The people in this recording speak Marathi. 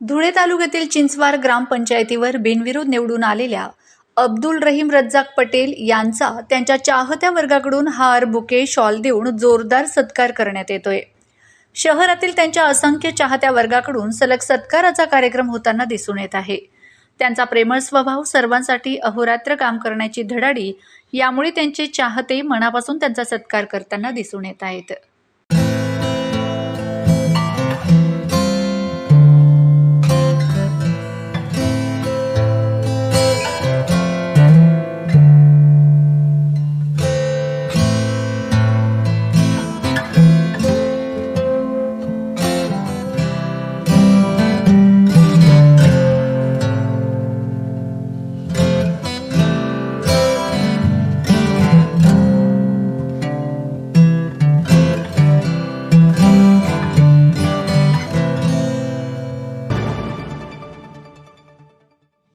धुळे तालुक्यातील चिंचवार ग्रामपंचायतीवर बिनविरोध निवडून आलेल्या अब्दुल रहीम रज्जाक पटेल यांचा त्यांच्या चाहत्या वर्गाकडून हार बुके शॉल देऊन जोरदार सत्कार करण्यात येतोय. शहरातील त्यांच्या असंख्य चाहत्या वर्गाकडून सलग सत्काराचा कार्यक्रम होताना दिसून येत आहे. त्यांचा प्रेमळ स्वभाव सर्वांसाठी अहोरात्र काम करण्याची धडाडी यामुळे त्यांचे चाहते मनापासून त्यांचा सत्कार करताना दिसून येत आहेत.